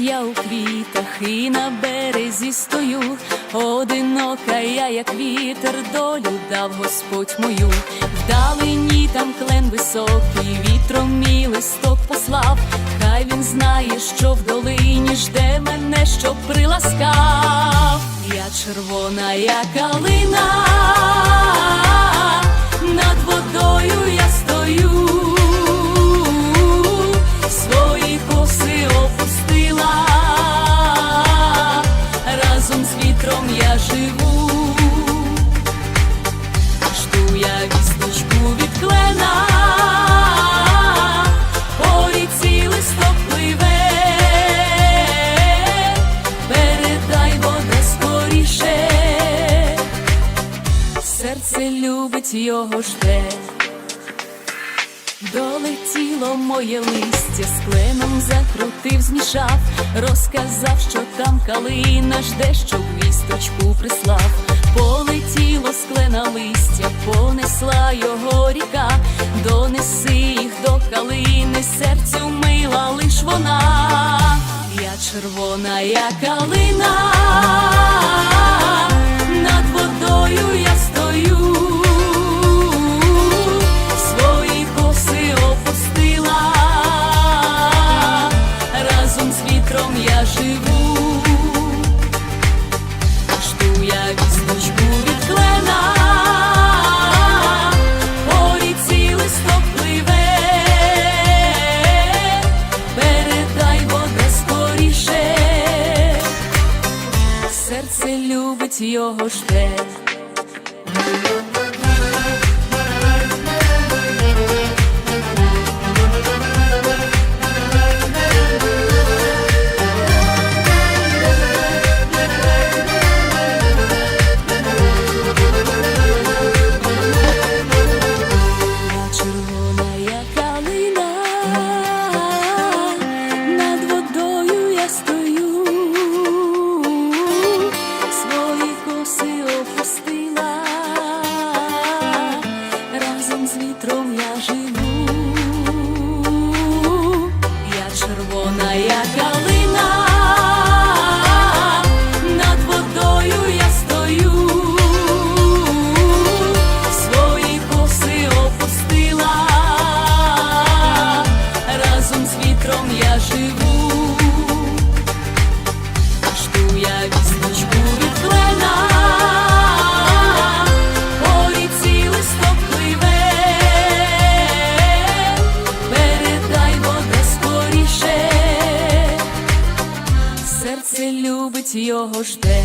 я у квітах і на березі стою, одинока я, як вітер, долю дав Господь мою, вдалині там клен високий, вітром мій листок послав, хай він знає, що в долині жде мене, щоб приласкав. Я червона, я калина, разом з вітром я живу, жду я вісточку від клена, по ріці листок пливе, передай вода серце любить його жде. Долетіло моє листя, з кленом закрутив, змішав, розказав, що там калина жде, щоб вісточку прислав. Полетіло з клена листя, понесла його ріка, донеси їх до калини, серцю мила лиш вона, я червона, я калина, любить його жде. З вітром я живу, я червона, я калина, над водою я стою, свої коси опустила, разом з вітром я живу, жду я його жде.